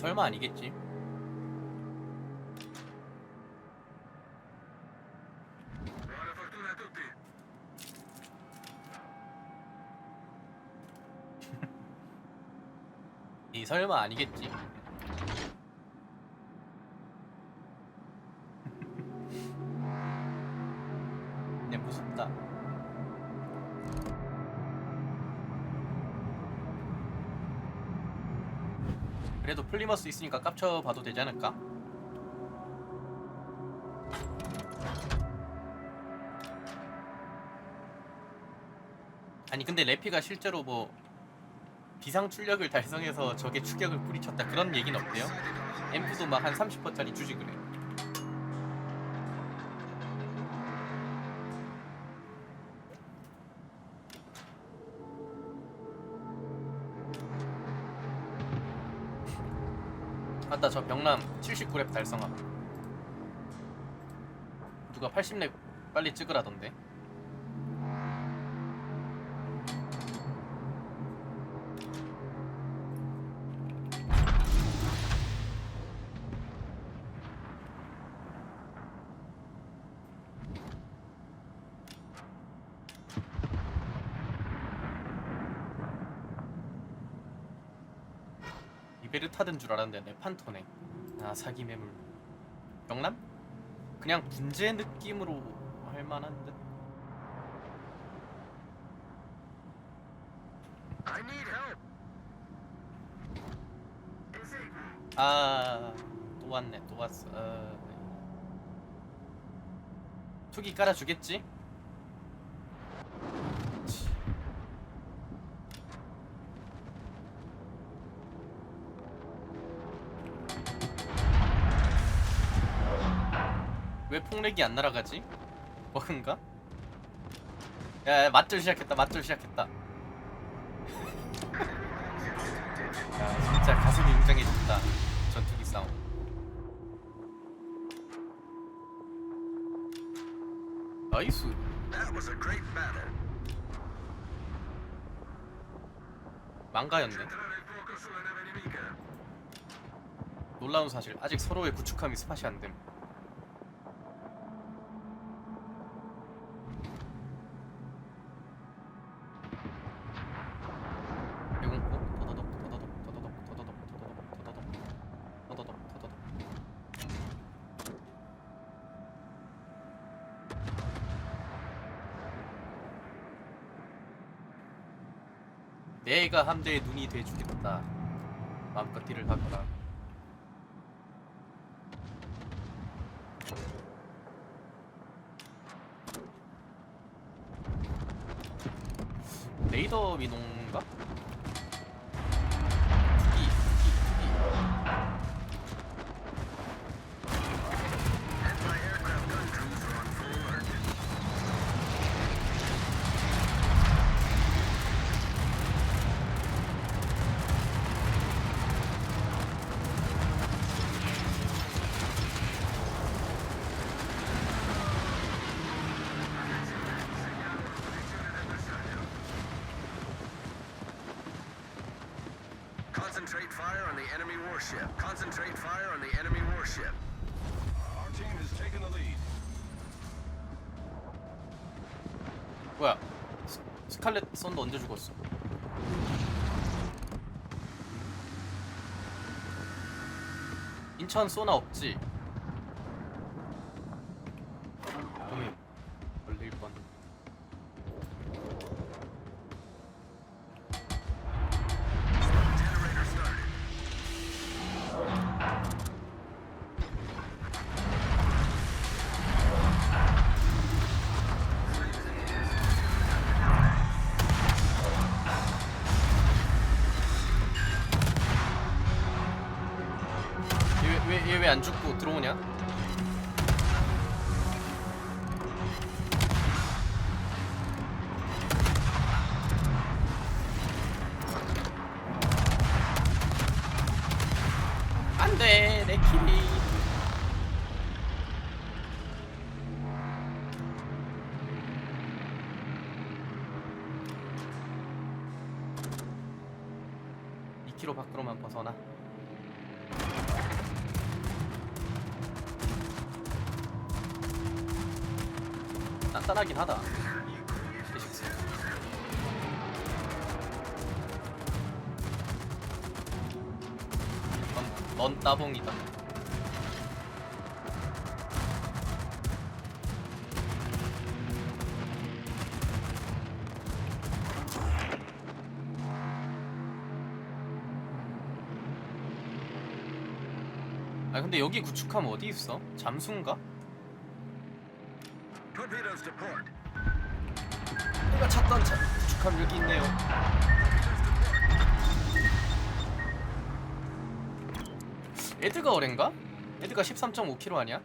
설마 아니겠지? 이 설마 아니겠지? 네 무섭다. 그래도 플리머스 있으니까 깝쳐 봐도 되지 않을까? 아니 근데 레피가 실제로 뭐 비상 출력을 달성해서 적의 추격을 뿌리쳤다 그런 얘기는 없대요. 앰프도 막 한 30%짜리 주지 그래. 맞다 저 병남 79렙 달성함. 누가 80렙 빨리 찍으라던데. 베르타든 줄 알았는데 네판토네. 아 사기 매물. 영남? 그냥 분재 느낌으로 할 만한 듯. It? 아또 왔네 또 왔어. 어... 투기 깔아주겠지? 왜 폭렉이 안 날아가지? 버그인가? 야, 야 맞돌 시작했다 맞돌 시작했다 야 진짜 가슴이 웅장해진다 전투기 싸움 나이스. 망가였네. 놀라운 사실 아직 서로의 구축함이 스팟이 안됨 내가 함대의 눈이 돼 주겠다. 마음껏 딜을 하거라. 레이더 민호 the enemy warship. Concentrate fire on the enemy warship. Our team has taken the lead. 뭐야? 스, 스칼렛 썬더 언제 죽었어? 인천 소나 없지? 안 죽고 들어오냐? 안돼 내 킬이 넌, 넌 따봉이다. 아 근데 여기 구축함 어디 있어? 잠수인가? 내가 찾던 차 구축함 여기 있네요. 에드가 어렌가? 에드가 13.5kg 아니야?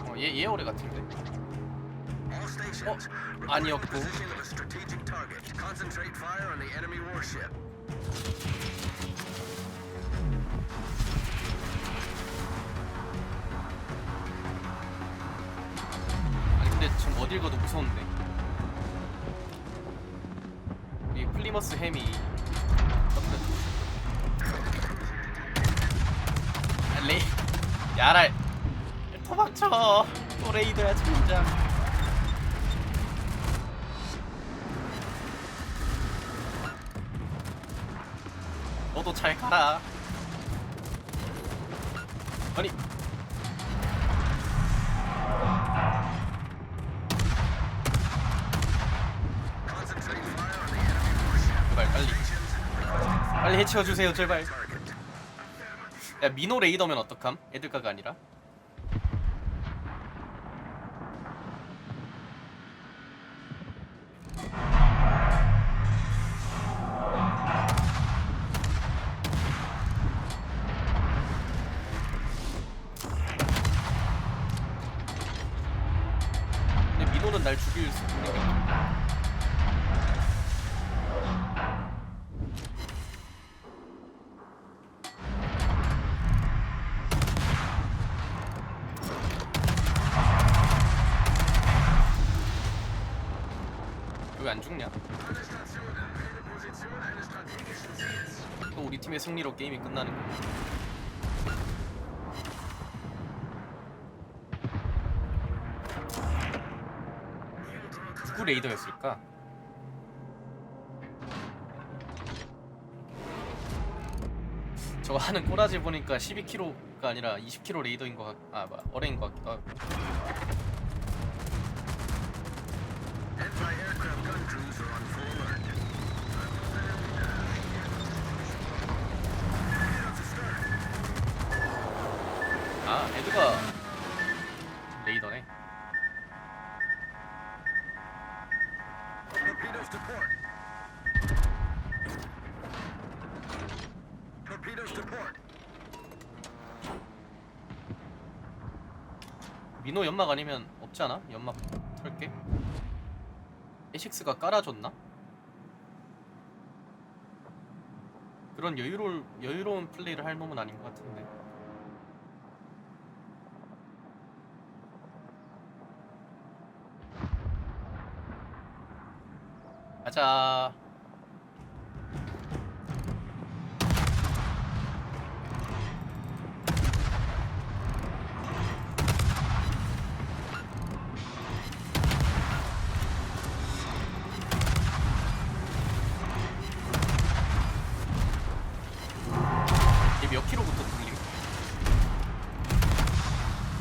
어, 얘, 얘 어레 같은데? 어, 아니었고. 아니 근데 지금 어딜 가도 무서운데 햄이 아, 레이 야랄. 도망쳐. 또 레이더야 진짜 너도 잘 가라. 아니 해치워주세요 제발. 야 미노 레이더면 어떡함? 에드가가 아니라 안 죽냐? 또 우리 팀의 승리로 게임이 끝나는 거. 누구 레이더였을까? 저거 하는 꼬라지 보니까 12kg가 아니라 20kg 레이더인 것 같, 아, 뭐야, 어레인 것 같기도 하고. 아, 에드가 레이더네. 민호 연막 아니면 없지 않아? 연막 털게. 에식스가 깔아줬나? 그런 여유로울, 여유로운 플레이를 할 놈은 아닌 것 같은데. 가자.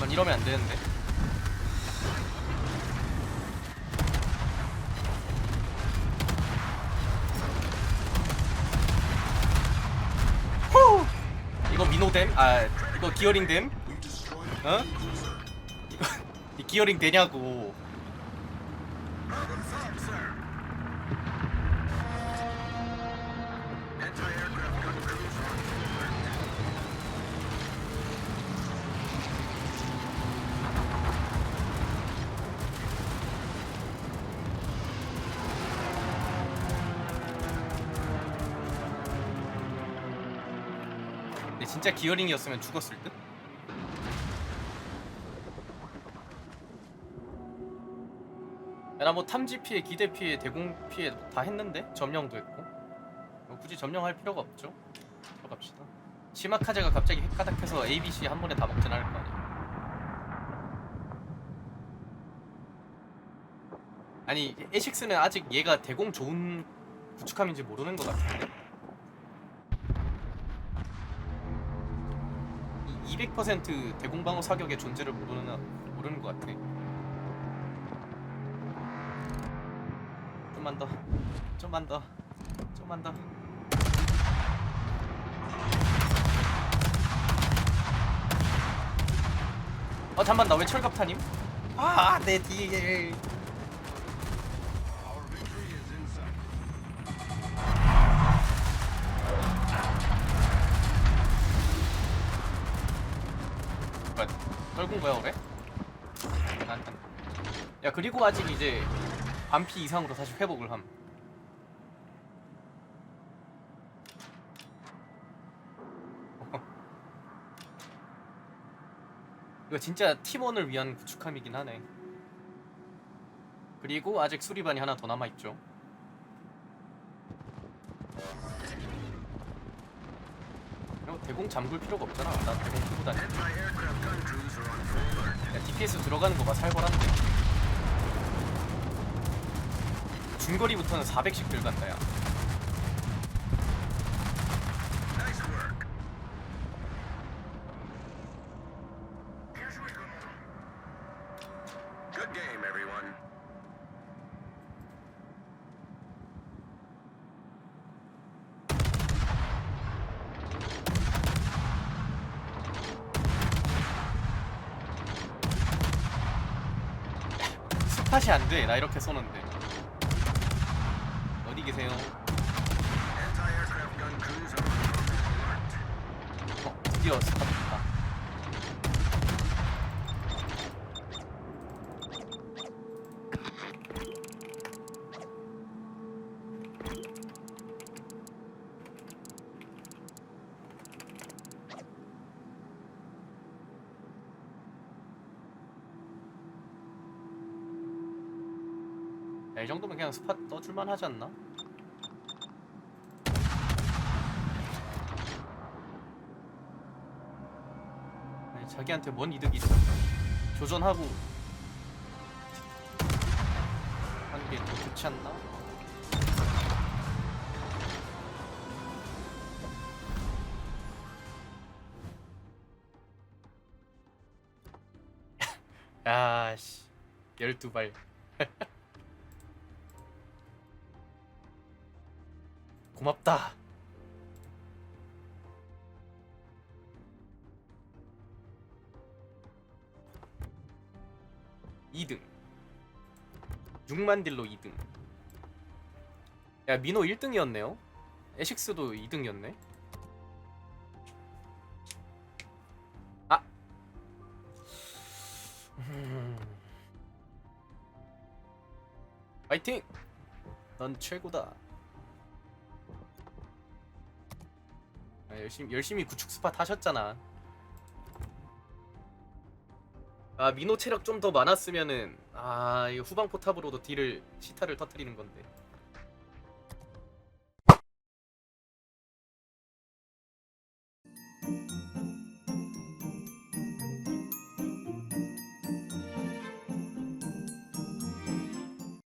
만 이러면 안 되는데. 후! 이거 민호댐? 아 이거 기어링댐? 어? 이거 이 기어링 되냐고. 진짜 기어링이었으면 죽었을 듯? 나뭐 탐지 피해, 기대 피해, 대공 피해 다 했는데 점령도 했고 뭐 굳이 점령할 필요가 없죠. 들어갑시다. 시마카제가 갑자기 핵가닥해서 ABC 한 번에 다 먹진 않을 거 아니야. 아니 에식스는 아직 얘가 대공 좋은 구축함인지 모르는 것 같은데. 이200% 대공 방어 사격의 존재를 모르는 모르는 것 같아. 좀만 더, 좀만 더, 좀만 더. 어 잠만 나 왜 철갑 타님? 아내 뒤에 뭐야 떨군 거야 그래? 야 그리고 아직 이제 반피 이상으로 다시 회복을 함. 이거 진짜 팀원을 위한 구축함이긴 하네. 그리고 아직 수리반이 하나 더 남아있죠 대공 잠글 필요가 없잖아. 나 대공 쓰고 다니. 야, DPS 들어가는 거 봐 살벌한데. 중거리부터는 400씩 들어간다 야 스팟이 안 돼 나 이렇게 쏘는데 어디 계세요? 어 드디어 야, 이 정도면 그냥 스팟 떠줄만 하지 않나? 아니, 자기한테 뭔 이득이 있어 조전하고 하는 게더 좋지 않나? 야씨 12발 고맙다. 이등. 6만 딜로 2등. 야 민호 1등이었네요. 에식스도 2등이었네. 아. 음. 파이팅! 넌 최고다 열심히 열심히 구축 스팟 하셨잖아. 아 민호 체력 좀 더 많았으면은 아 이거 후방 포탑으로도 딜을 시타를 터트리는 건데